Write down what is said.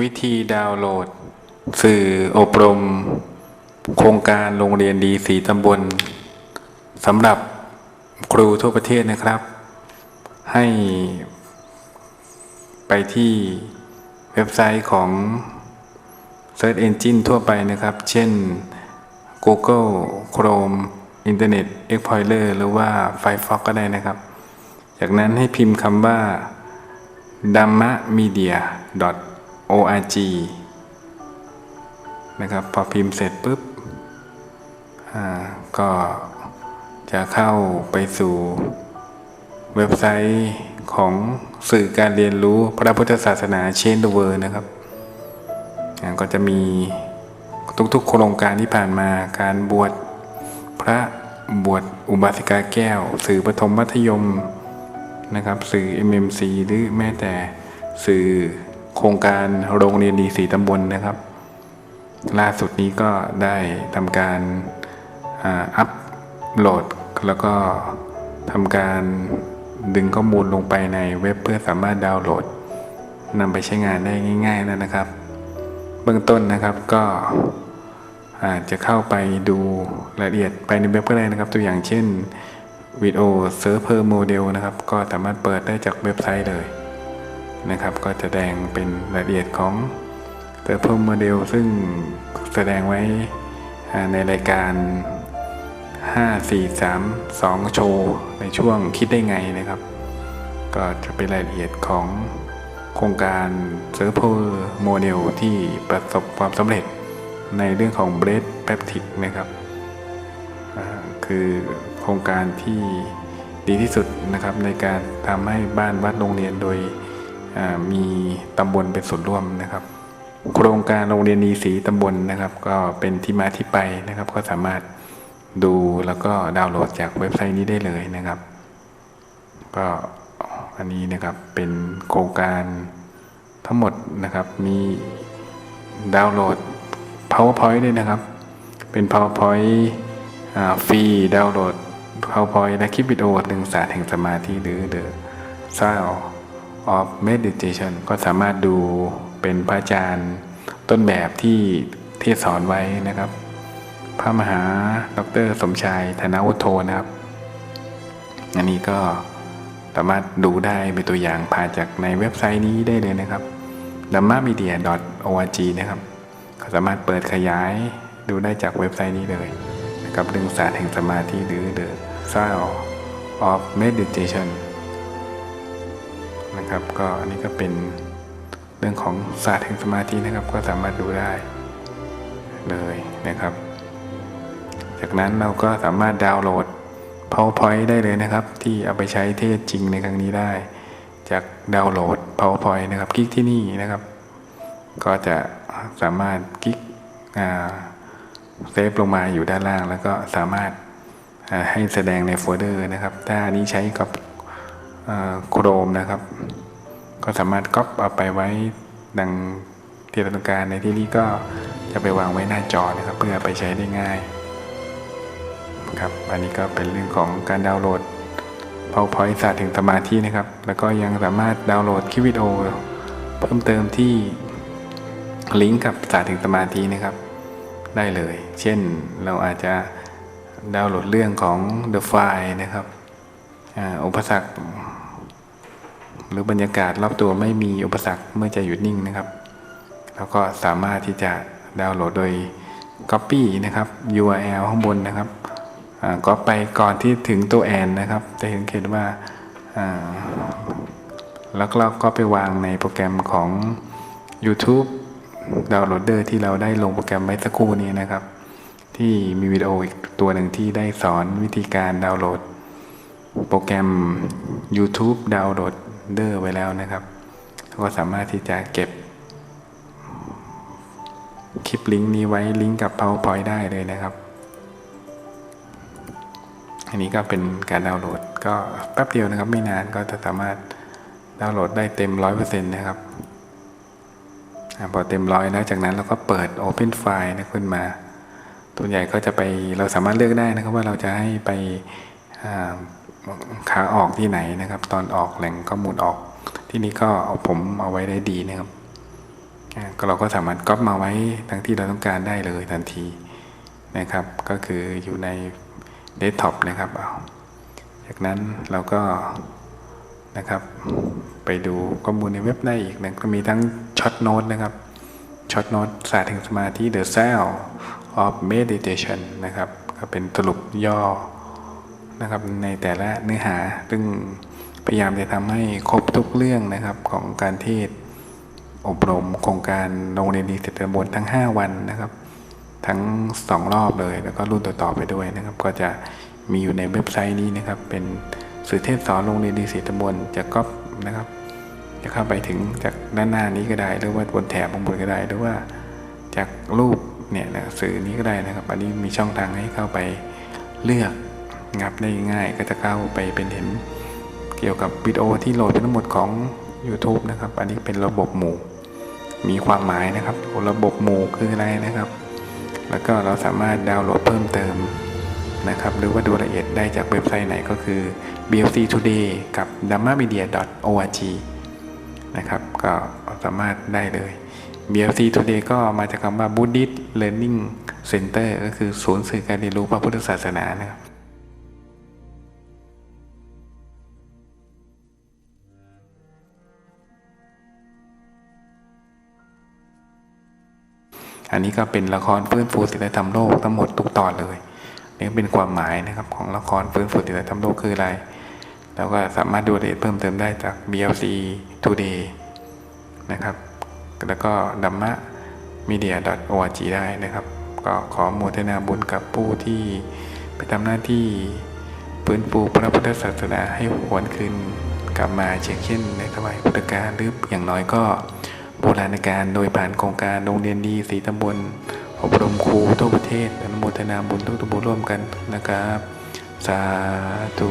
วิธีดาวน์โหลด สื่ออบรม โครงการโรงเรียนดีสีตำบลสำหรับครูทั่วประเทศนะครับ ให้ไปที่เว็บไซต์ของ Search Engine ทั่วไปนะครับ เช่น Google Chrome Internet Explorer หรือว่า Firefox ก็ได้นะครับ จากนั้นให้พิมพ์คำว่า d a m m a media org นะครับพอพิมพ์เสร็จปุ๊บอ่าก็จะเข้าไปสู่เว็บไซต์ของสื่อการเรียนรู้พระพุทธศาสนาเชนเดเวอร์นะครับอ่าก็จะมีทุกๆโครงการที่ผ่านมาการบวชพระบวชอุบาสิกาแก้ว สื่อประถมมัธยมนะครับ สื่อ MMC หรือแม้แต่สื่อ โครงการโรงเรียนดีสีตำบลนะครับ ล่าสุดนี้ก็ได้ทำการอัพโหลด แล้วก็ทำการดึงข้อมูลลงไปในเว็บเพื่อสามารถดาวน์โหลดนำไปใช้งานได้ง่ายๆแล้วนะครับ เบื้องต้นนะครับก็อาจจะเข้าไปดูรายละเอียดไปในเว็บก็ได้นะครับ ตัวอย่างเช่นวิดีโอเซิร์ฟเวอร์โมเดลนะครับ ก็สามารถเปิดได้จากเว็บไซต์เลย นะครับ ก็จะแสดงเป็นรายละเอียดของเซิร์เวอร์โมเดลซึ่งแสดงไว้ในรายการ 5 4 3 2 โชว์ ในช่วงคิดได้ไงนะครับ ก็จะเป็นรายละเอียดของโครงการเซิร์ฟเวอร์โมเดลที่ประสบความสำเร็จในเรื่องของเบรดแปปติกนะครับคือโครงการที่ดีที่สุดนะครับในการทำให้บ้านวัดโรงเรียนโดย มีตำบลเป็นส่วนร่วมนะครับ โครงการโรงเรียนดีสีตำบลนะครับ ก็เป็นที่มาที่ไปนะครับ ก็สามารถดูแล้วก็ดาวน์โหลดจากเว็บไซต์นี้ได้เลยนะครับ ก็อันนี้นะครับเป็นโครงการทั้งหมดนะครับ มีดาวน์โหลด PowerPoint ด้วยนะครับ เป็น PowerPoint ฟรีดาวน์โหลด PowerPoint และคลิปวิดีโอหนึ่งศาสตร์แห่งสมาธิหรือ The Style of Meditation ก็สามารถดูเป็นพระอาจารย์ต้นแบบที่เทศสอนไว้นะครับ พระมหาดรสมชายธนวุฒโธนะครับ อันนี้ก็สามารถดูได้เป็นตัวอย่างผ่านจากในเว็บไซต์นี้ได้เลยนะครับ d a m m a m e d i a org นะครับก็สามารถเปิดขยายดูได้จากเว็บไซต์นี้เลยนะครับเรื่องศาสตร์แห่งสมาธิหรือ The Style of Meditation นะครับ ก็อันนี้ก็เป็นเรื่องของศาสตร์แห่งสมาธินะครับ ก็สามารถดูได้เลยนะครับ จากนั้นเราก็สามารถดาวน์โหลด PowerPoint ได้เลยนะครับ ที่เอาไปใช้เทศจริงในครั้งนี้ได้ จากดาวน์โหลด PowerPoint นะครับคลิกที่นี่นะครับ ก็จะสามารถคลิกเซฟลงมาอยู่ด้านล่าง แล้วก็สามารถให้แสดงในโฟลเดอร์นะครับ ถ้าอันนี้ใช้กับ โครมนะครับ ก็สามารถก๊อปเอาไปไว้ดังที่เราต้องการในที่นี้ก็จะไปวางไว้หน้าจอนะครับ เพื่อไปใช้ได้ง่ายครับอันนี้ก็เป็นเรื่องของการดาวน์โหลด PowerPoint ศาสตร์ถึงสมาธินะครับ แล้วก็ยังสามารถดาวน์โหลดคลิปวิดีโอเพิ่มเติมที่ลิงก์กับศาสตร์ถึงสมาธินะครับ ได้เลย เช่นเราอาจจะดาวน์โหลดเรื่องของ The File นะครับ อุปสรรค หรือบรรยากาศรอบตัวไม่มีอุปสรรคเมื่อใจหยุดนิ่งนะครับ แล้วก็สามารถที่จะดาวน์โหลดโดย Copy นะครับ URL ข้างบนนะครับก็ไปก่อนที่ถึงตัวแอนนะครับ จะเห็นเขียนว่าอ่าแล้วเราก็ไปวางในโปรแกรมของ YouTube ดาวน์โหลดเดอร์ที่เราได้ลงโปรแกรมไว้สักครู่นี้นะครับ ที่มีวิดีโออีกตัวหนึ่งที่ได้สอนวิธีการดาวน์โหลด โปรแกรม YouTube ดาวน์โหลดเดอร์ไว้แล้วนะครับ ก็สามารถที่จะเก็บ คลิปลิงก์นี้ไว้ลิงก์กับ PowerPoint ได้เลยนะครับ อันนี้ก็เป็นการดาวน์โหลด ก็แป๊บเดียวนะครับ ไม่นานก็จะสามารถดาวน์โหลดได้เต็ม 100%นะครับพอเต็มร้อยแล้วจากนั้นเราก็เปิด Open File นะขึ้นมาตัวใหญ่ก็จะไปเราสามารถเลือกได้นะครับว่าเราจะให้ไปอ่า ขาออกที่ไหนนะครับ ตอนออกแหล่งข้อมูลออก ที่นี้ก็เอาผมเอาไว้ได้ดีนะครับอ่าก็เราก็สามารถก๊อปมาไว้ทั้งที่เราต้องการได้เลยทันทีนะครับ ก็คืออยู่ในเดสก์ท็อปนะครับเอาจากนั้นเราก็นะครับ ไปดูข้อมูลในเว็บได้อีกนะก็มีทั้งช็อตโน้ตนะครับช็อตโน้ตศาสตร์แห่งสมาธิ The Cell of Meditation นะครับ ก็เป็นสรุปย่อ นะครับในแต่ละเนื้อหา ซึ่งพยายามจะทำให้ครบทุกเรื่องนะครับของการเทศอบรมโครงการโรงเรียนดีเสร็จบนทั้ง 5 วันนะครับ ทั้ง 2 รอบเลย แล้วก็รุ่นต่อๆไปด้วยนะครับ ก็จะมีอยู่ในเว็บไซต์นี้นะครับ เป็นสื่อเทศสอนโรงเรียนดีเสร็จบนจะก๊อปนะครับ จะเข้าไปถึงจากด้านหน้านี้ก็ได้หรือว่าบนแถบบนบนก็ได้หรือว่าจากรูปเนี่ยนะสื่อนี้ก็ได้นะครับ อันนี้มีช่องทางให้เข้าไปเลือก งับได้ง่ายก็จะเข้าไปเป็นเห็นเกี่ยวกับวิดีโอที่โหลดเป็นทั้งหมดของ YouTube นะครับ อันนี้เป็นระบบหมู่ มีความหมายนะครับ ระบบหมู่คืออะไรนะครับ แล้วก็เราสามารถดาวน์โหลดเพิ่มเติมนะครับ หรือว่าดูรายละเอียดได้จากเว็บไซต์ไหนก็คือ blc today กับ dhammamedia org นะครับ ก็สามารถได้เลย BLC Today ก็มาจากคำว่า Buddhist Learning Center ก็คือศูนย์สื่อการเรียนรู้พระพุทธศาสนานะครับ อันนี้ก็เป็นละครฟื้นฟูศิลธรรมโลกทั้งหมดทุกตอนเลยนี่เป็นความหมายนะครับของละครฟื้นฟูศิลธรรมโลกคืออะไร แล้วก็สามารถดูรายละเอียดเพิ่มเติมได้จาก BLC Today นะครับ แล้วก็ดัมมะ media org ได้นะครับ ก็ขอโมทนาบุญกับผู้ที่ไปทำหน้าที่ฟื้นฟูพระพุทธศาสนาให้หวนคืนกลับมาเช่นเช่นในสมัยพุทธกาลหรืออย่างน้อยก็ โบราณกาลโดยผ่านโครงการโรงเรียนดีสีตำบลอบรมครูทั่วประเทศอนุโมทนาบุญทุกตำบลร่วมกันนะครับ สาธุ